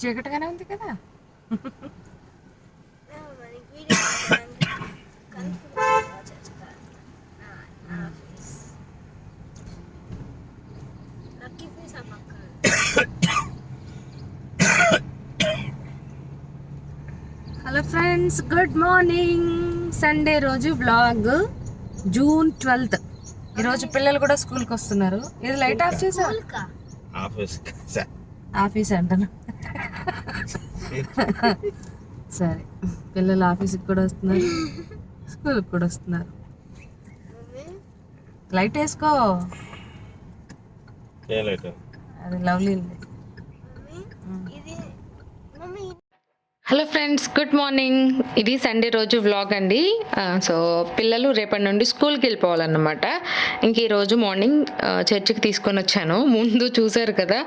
చీకటిగానే ఉంది కదా? Hello friends good morning Sunday రోజు బ్లాగ్ జూన్ ట్వెల్త్ ఈరోజు పిల్లలు కూడా స్కూల్కి వస్తున్నారు. ఇది లైట్ ఆఫ్ చేసా ఆఫీస్ ఆఫీస్ అంటాను? సరే పిల్లలు ఆఫీస్కి కూడా వస్తున్నారు. స్కూల్కి కూడా వస్తున్నారు. మమ్మీ లైట్ వేసుకో. అది lovely hello friends good morning ఇది సండే రోజు వ్లాగ్ అండి. సో పిల్లలు రేపటి నుండి స్కూల్కి వెళ్ళిపోవాలన్నమాట. ఇంక ఈరోజు మార్నింగ్ చర్చికి తీసుకొని వచ్చాను. ముందు చూసారు కదా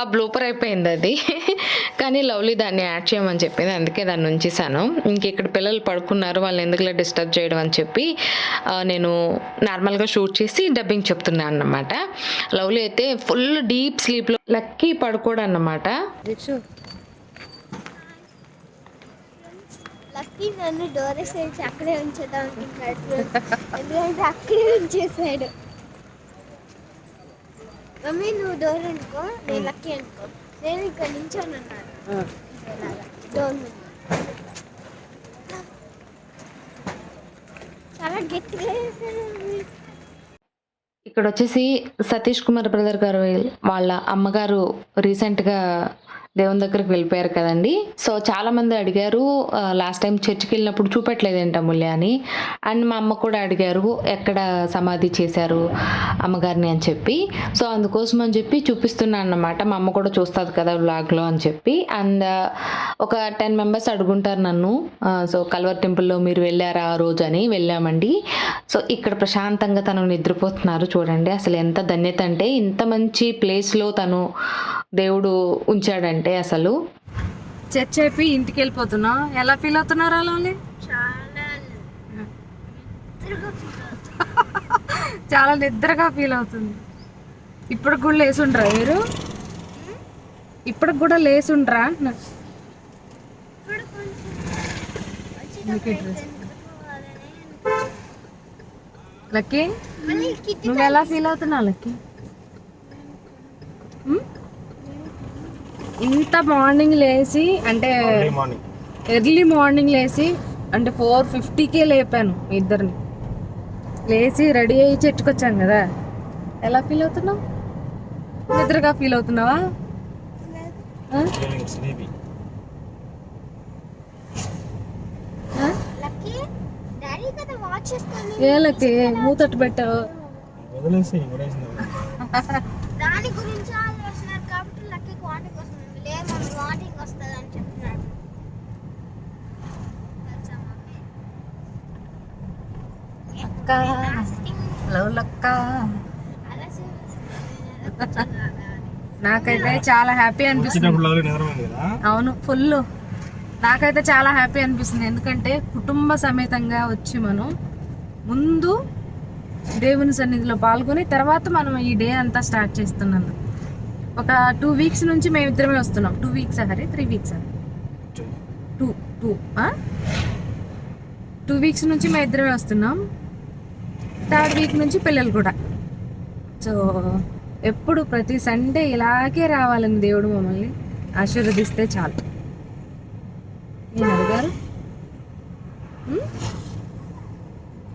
ఆ బ్లూపర్ అయిపోయింది అది. కానీ లవ్లీ దాన్ని యాడ్ చేయమని చెప్పింది. అందుకే దాన్ని ఉంచేసాను ఇంక ఇక్కడ పిల్లలు పడుకున్నారు వాళ్ళని ఎందుకులా డిస్టర్బ్ చేయడం అని చెప్పి నేను నార్మల్గా షూట్ చేసి డబ్బింగ్ చెప్తున్నాను అన్నమాట. లవ్లీ అయితే ఫుల్ డీప్ స్లీప్లో లక్కీ పడుకోడు అన్నమాట లక్కీ నన్ను డోర్ వేసి అక్కడే ఉంచేద్దాం అనుకుంటున్నాడు. ఎందుకంటే అక్కడే ఉంచేసాడు మమ్మీ నువ్వు డోర్ అనుకో నేను లక్కీ అనుకో. నేను ఇక్కడ నించొని ఉన్నాను. డోర్ చాలా గట్టిగా వేసాడు ఇక్కడ వచ్చేసి సతీష్ కుమార్ బ్రదర్ గారు వాళ్ళ అమ్మగారు రీసెంట్గా దేవుని దగ్గరికి వెళ్ళిపోయారు కదండి. సో చాలా మంది అడిగారు లాస్ట్ టైం చర్చికి వెళ్ళినప్పుడు చూపెట్టలేదు ఏంటి అమూల్య అని. అండ్ మా అమ్మ కూడా అడిగారు ఎక్కడ సమాధి చేశారు అమ్మగారిని అని చెప్పి. సో అందుకోసం అని చెప్పి చూపిస్తున్నాను అన్నమాట. మా అమ్మ కూడా చూస్తుంది కదా వ్లాగ్లో అని చెప్పి. అండ్ ఒక టెన్ మెంబర్స్ అడుగుంటారు నన్ను సో కల్వర్ టెంపుల్లో మీరు వెళ్ళారా ఆ రోజు అని వెళ్ళామండి. సో ఇక్కడ ప్రశాంతంగా తను నిద్రపోతున్నారు చూడండి. అసలు ఎంత ధన్యత అంటే ఇంత మంచి ప్లేస్లో తను దేవుడు ఉంచాడంటే అసలు? చర్చ్ అయిపోయి ఇంటికి వెళ్ళిపోతున్నావు ఎలా ఫీల్ అవుతున్నారా లవ్లీ చాలా నిద్రగా ఫీల్ అవుతుంది. ఇప్పుడు కూడా లేసుండ్రా మీరు? ఇప్పుడు కూడా లేసుండ్రా? లక్కీ నువ్వు ఎలా ఫీల్ అవుతున్నావు లక్కీ? ఇంత మార్నింగ్ లేచి అంటే ఎర్లీ మార్నింగ్ లేచి అంటే ఫోర్ ఫిఫ్టీకే లేపాను మీ ఇద్దరిని. లేచి రెడీ అయ్యి చెట్టుకొచ్చాం కదా. ఎలా ఫీల్ అవుతున్నావు? నిద్రగా ఫీల్ అవుతున్నావా? ఆ? ఫీలింగ్ స్లీపీ ఆ? లక్కీ డాడీ కదా వాచ్ చేస్తాను ఏ లక్కీ మూతట్టు పెట్టావు వదిలేసి వదిలేసింది దాని గురించి ఆలోచిస్తున్నారు కాబట్టి లక్కీ వాటింగ్ వస్తుంది లేదు మమ్మీ వాటింగ్ వస్తుంది అని చెప్తున్నాడు తెలుసా మమ్మీ లక్క. అలా చేస్తున్నాను నాకైతే చాలా హ్యాపీ అనిపిస్తుంది. అవును ఫుల్. నాకైతే చాలా హ్యాపీ అనిపిస్తుంది. ఎందుకంటే కుటుంబ సమేతంగా వచ్చి మనం ముందు దేవుని సన్నిధిలో పాల్గొని తర్వాత మనం ఈ డే అంతా స్టార్ట్ చేస్తున్నాను ఒక టూ వీక్స్ నుంచి మేమిద్దరమే వస్తున్నాం. Two weeks Hari three weeks two two two weeks నుంచి మేము ఇద్దరమే వస్తున్నాం. థర్డ్ వీక్ నుంచి పిల్లలు కూడా. సో ఎప్పుడు ప్రతి సండే ఇలాగే రావాలని దేవుడు మమ్మల్ని ఆశీర్వదిస్తే చాలు. నేను అడిగారు?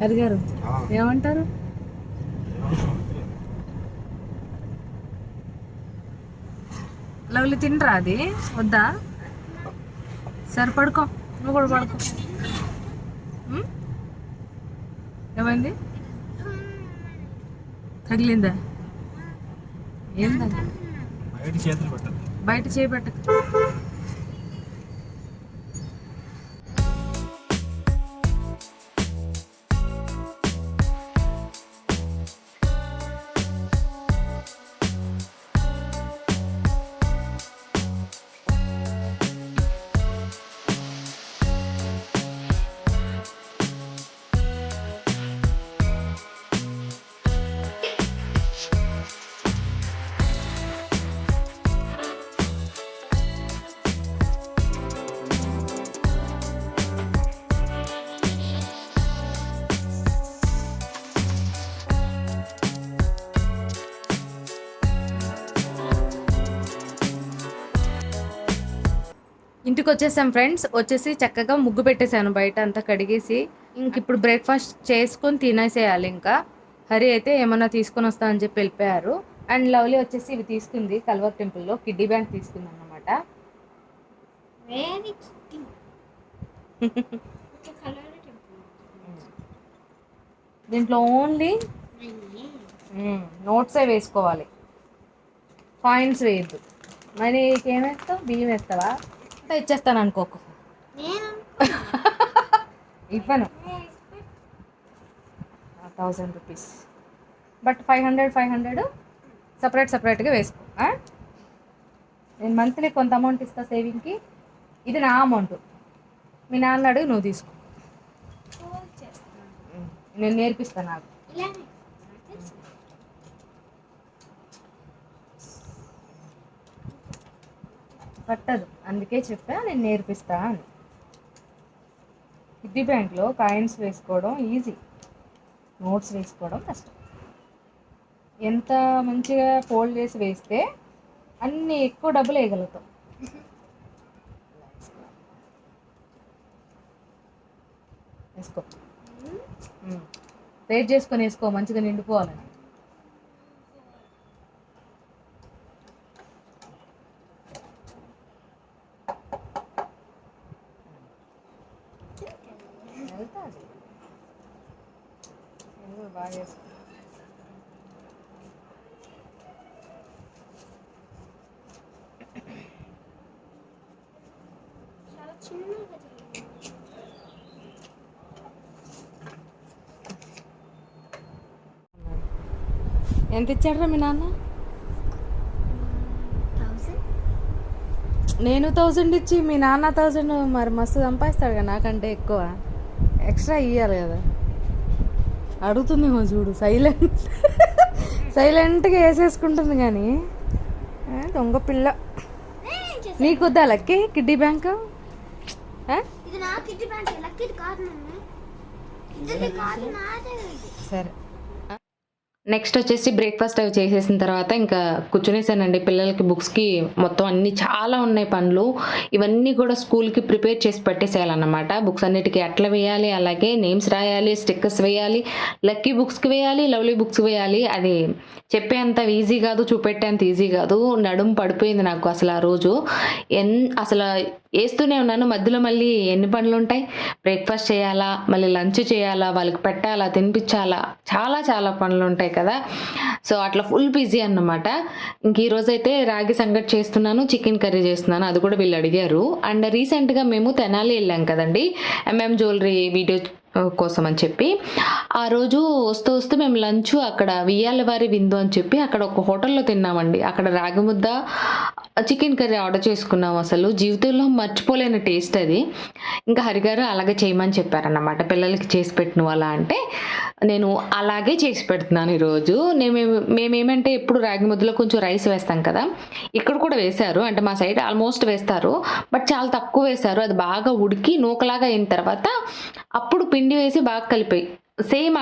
అడిగారు? ఏమంటారు? లవ్లీ తినరా అది? వద్దా? సరే పడుకో. నువ్వు కూడా పడుకో? ఏమైంది? తగిలిందా ఏందా? బయట చేతులు పెట్టదు బయట చేయబెట్ట ఇంటికి వచ్చేసాం ఫ్రెండ్స్. వచ్చేసి చక్కగా ముగ్గు పెట్టేశాను బయట అంతా కడిగేసి. ఇంక ఇప్పుడు బ్రేక్ఫాస్ట్ చేసుకొని తినేసేయాలి ఇంకా. హరి అయితే ఏమన్నా తీసుకొని వస్తా అని చెప్పి వెళ్ళిపోయారు. అండ్ లవ్లీ వచ్చేసి ఇవి తీసుకుంది కల్వర్ టెంపుల్లో కిడ్డీ బ్యాంక్ తీసుకుంది అనమాట దీంట్లో ఓన్లీ నోట్సే వేసుకోవాలి. కాయిన్స్ వేయద్దు. మరి ఏం వేస్తావు? బియ్యం వేస్తావా? అంతా ఇచ్చేస్తాను అనుకోకు ఇవ్వను. Thousand rupees but five hundred five hundred separate సపరేట్గా వేసుకో? నేను మంత్లీ కొంత అమౌంట్ ఇస్తా సేవింగ్కి ఇది నా అమౌంట్ మీ నాన్న అడుగు నువ్వు తీసుకో. నేను నేర్పిస్తాను నాకు. పట్టదు అందుకే చెప్పా నేను నేర్పిస్తా అని. కిడ్డీ బ్యాంక్లో కాయిన్స్ వేసుకోవడం ఈజీ. నోట్స్ వేసుకోవడం కష్టం. ఎంత మంచిగా ఫోల్డ్ చేసి వేస్తే అన్ని ఎక్కువ డబ్బులు వేయగలుగుతాం. వేసుకో. రేట్ చేసుకొని వేసుకో మంచిగా నిండిపోవాలని వెళ్తాది ఎందుకు బాగా. ఎంత ఇచ్చాడ్రా మీ నాన్న? నేను థౌజండ్ ఇచ్చి మీ నాన్న థౌజండ్ మరి మస్తు సంపాదిస్తాడు కదా నాకంటే ఎక్కువ. ఎక్స్ట్రా ఇవ్వాలి కదా. అడుగుతుందేమో చూడు సైలెంట్ సైలెంట్గా వేసేసుకుంటుంది కానీ దొంగ పిల్ల. నీకు వద్దా లక్కి? Kiddie bank? సరే. నెక్స్ట్ వచ్చేసి బ్రేక్ఫాస్ట్ అవి చేసేసిన తర్వాత ఇంకా కూర్చునేసానండి. పిల్లలకి బుక్స్కి మొత్తం అన్ని చాలా ఉన్నాయి పనులు. ఇవన్నీ కూడా స్కూల్కి ప్రిపేర్ చేసి పెట్టేసేయాలన్నమాట. బుక్స్ అన్నిటికీ అట్లా వేయాలి అలాగే నేమ్స్ రాయాలి స్టిక్కర్స్ వేయాలి లక్కీ బుక్స్కి వేయాలి లవ్లీ బుక్స్ వేయాలి. అది చెప్పేంత ఈజీ కాదు చూపెట్టేంత ఈజీ కాదు. నడుము పడిపోయింది నాకు అసలు ఆ రోజు. ఎన్ అసలు వేస్తూనే ఉన్నాను. మధ్యలో మళ్ళీ ఎన్ని పనులు ఉంటాయి? బ్రేక్ఫాస్ట్ చేయాలా? మళ్ళీ లంచ్ చేయాలా? వాళ్ళకి పెట్టాలా? తినిపించాలా? చాలా చాలా పనులు ఉంటాయి కదా. సో అట్లా ఫుల్ బిజీ అన్నమాట. ఇంక ఈరోజైతే రాగి సంగటి చేస్తున్నాను చికెన్ కర్రీ చేస్తున్నాను. అది కూడా వీళ్ళు అడిగారు. అండ్ రీసెంట్గా మేము తెనాలి వెళ్ళాం కదండి. ఎంఎం జ్యువెలరీ వీడియో కోసం అని చెప్పి ఆ రోజు వస్తూ వస్తూ మేము లంచ్ అక్కడ వియ్యాల వారి విందు అని చెప్పి అక్కడ ఒక హోటల్లో తిన్నామండి. అక్కడ రాగి ముద్ద చికెన్ కర్రీ ఆర్డర్ చేసుకున్నాం అసలు. జీవితంలో మర్చిపోలేని టేస్ట్ అది. ఇంకా హరిగారు అలాగే చేయమని చెప్పారన్నమాట. పిల్లలకి చేసి పెట్టిన వాళ్ళ అంటే నేను అలాగే చేసి పెడుతున్నాను ఈరోజు. నేను మేమేమంటే ఎప్పుడు రాగి ముద్దలో కొంచెం రైస్ వేస్తాం కదా ఇక్కడ కూడా వేశారు. అంటే మా సైడ్ ఆల్మోస్ట్ వేస్తారు. బట్ చాలా తక్కువ వేశారు. అది బాగా ఉడికి నూకలాగా అయిన తర్వాత అప్పుడు పిండి వేసి బాగా కలిపాయి సేమ్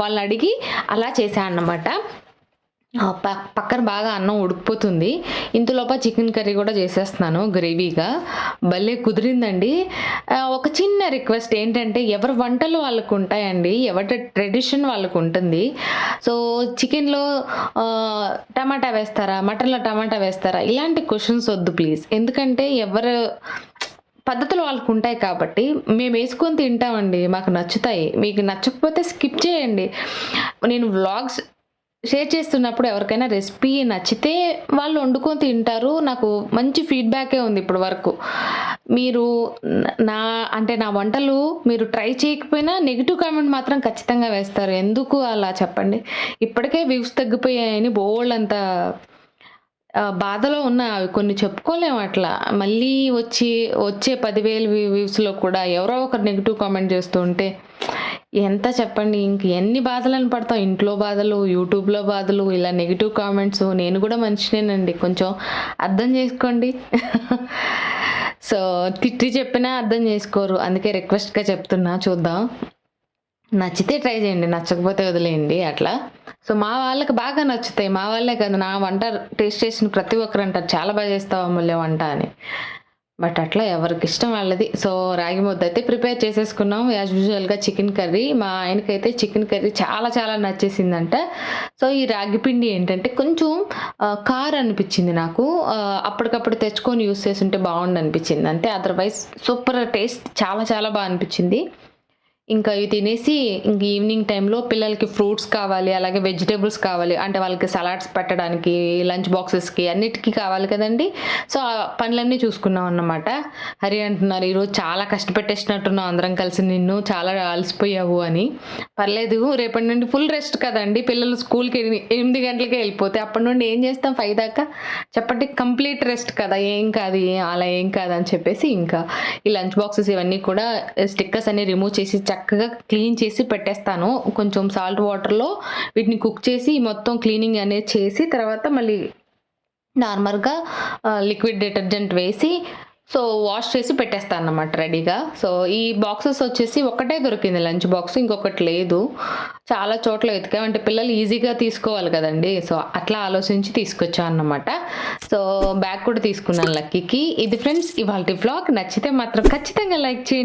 వాళ్ళని అడిగి అలా చేశాను అన్నమాట. పక్కన బాగా అన్నం ఉడికిపోతుంది. ఇంతలోప చికెన్ కర్రీ కూడా చేసేస్తున్నాను గ్రేవీగా. భలే కుదిరిందండి. ఒక చిన్న రిక్వెస్ట్ ఏంటంటే ఎవరి వంటలు వాళ్ళకు ఉంటాయండి ఎవరి ట్రెడిషన్ వాళ్ళకు ఉంటుంది. సో చికెన్లో టమాటా వేస్తారా మటన్లో టమాటా వేస్తారా ఇలాంటి క్వశ్చన్స్ వద్దు ప్లీజ్. ఎందుకంటే ఎవరు పద్ధతులు వాళ్ళకు ఉంటాయి కాబట్టి మేము వేసుకొని తింటామండి మాకు నచ్చుతాయి. మీకు నచ్చకపోతే స్కిప్ చేయండి. నేను వ్లాగ్స్ షేర్ చేస్తున్నప్పుడు ఎవరికైనా రెసిపీ నచ్చితే వాళ్ళు వండుకొని తింటారు. నాకు మంచి ఫీడ్బ్యాకే ఉంది ఇప్పటి వరకు. మీరు నా అంటే నా వంటలు మీరు ట్రై చేయకపోయినా నెగిటివ్ కామెంట్ మాత్రం ఖచ్చితంగా వేస్తారు. ఎందుకు అలా చెప్పండి? ఇప్పటికే వ్యూస్ తగ్గిపోయాయని బోల్డ్ అంత బాధలో ఉన్న అవి కొన్ని చెప్పుకోలేము అట్లా. మళ్ళీ వచ్చి వచ్చే పదివేలు వ్యూస్లో కూడా ఎవరో ఒకరు నెగిటివ్ కామెంట్ చేస్తూ ఉంటే ఎంత చెప్పండి ఇంక ఎన్ని బాధలను పడతాం ఇంట్లో బాధలు యూట్యూబ్లో బాధలు ఇలా నెగిటివ్ కామెంట్స్ నేను కూడా మనిషినేనండి. కొంచెం అర్థం చేసుకోండి. సో తిట్టి చెప్పినా అర్థం చేసుకోరు. అందుకే రిక్వెస్ట్గా చెప్తున్నా. చూద్దాం. నచ్చితే ట్రై చేయండి నచ్చకపోతే వదిలేయండి అట్లా. సో మా వాళ్ళకి బాగా నచ్చుతాయి. మా వాళ్ళే కదా నా వంట టేస్ట్ చేసిన ప్రతి ఒక్కరు అంటారు చాలా బాగా చేస్తావు అమూల్య వంట అని. బట్ అట్లా ఎవరికి ఇష్టం వాళ్ళది. సో రాగి ముద్ద అయితే ప్రిపేర్ చేసేసుకున్నాం. యాజ్ యూజువల్గా చికెన్ కర్రీ. మా ఆయనకైతే చికెన్ కర్రీ చాలా చాలా నచ్చేసిందంట. సో ఈ రాగి పిండి ఏంటంటే కొంచెం కార్ అనిపించింది నాకు. అప్పటికప్పుడు తెచ్చుకొని యూస్ చేస్తుంటే బాగుండు అనిపించింది అంతే అదర్వైజ్ సూపర్ టేస్ట్ చాలా చాలా బాగా అనిపించింది. ఇంకా ఇవి తినేసి ఇంక ఈవినింగ్ టైంలో పిల్లలకి ఫ్రూట్స్ కావాలి అలాగే వెజిటేబుల్స్ కావాలి. అంటే వాళ్ళకి సలాడ్స్ పెట్టడానికి లంచ్ బాక్సెస్కి అన్నిటికీ కావాలి కదండి. సో ఆ పనులన్నీ చూసుకున్నాం అన్నమాట. హరి అంటున్నారు ఈరోజు చాలా కష్టపెట్టేసినట్టున్నాం అందరం కలిసి నిన్ను చాలా అలసిపోయావు అని. పర్లేదు రేపటి నుండి ఫుల్ రెస్ట్ కదండి. పిల్లలు స్కూల్కి ఎనిమిది గంటలకే వెళ్ళిపోతే అప్పటి నుండి ఏం చేస్తాం? ఫైవ్ దాకా? చెప్పండి కంప్లీట్ రెస్ట్ కదా. ఏం కాదు ఏం అలా ఏం కాదు అని చెప్పేసి ఇంకా ఈ లంచ్ బాక్సెస్ ఇవన్నీ కూడా స్టిక్కర్స్ అన్ని రిమూవ్ చేసి చక్క చక్కగా క్లీన్ చేసి పెట్టేస్తాను. కొంచెం సాల్ట్ వాటర్లో వీటిని కుక్ చేసి మొత్తం క్లీనింగ్ అనేది చేసి తర్వాత మళ్ళీ నార్మల్గా లిక్విడ్ డిటర్జెంట్ వేసి సో వాష్ చేసి పెట్టేస్తాను అన్నమాట రెడీగా సో ఈ బాక్సెస్ వచ్చేసి ఒకటే దొరికింది లంచ్ బాక్స్ ఇంకొకటి లేదు. చాలా చోట్ల వెతికాం. అంటే పిల్లలు ఈజీగా తీసుకోవాలి కదండి. సో అట్లా ఆలోచించి తీసుకొచ్చాను అన్నమాట. సో బ్యాగ్ కూడా తీసుకున్నాను లక్కీకి ఇది ఫ్రెండ్స్ ఇవాళ బ్లాగ్ నచ్చితే మాత్రం ఖచ్చితంగా లైక్ చేయండి.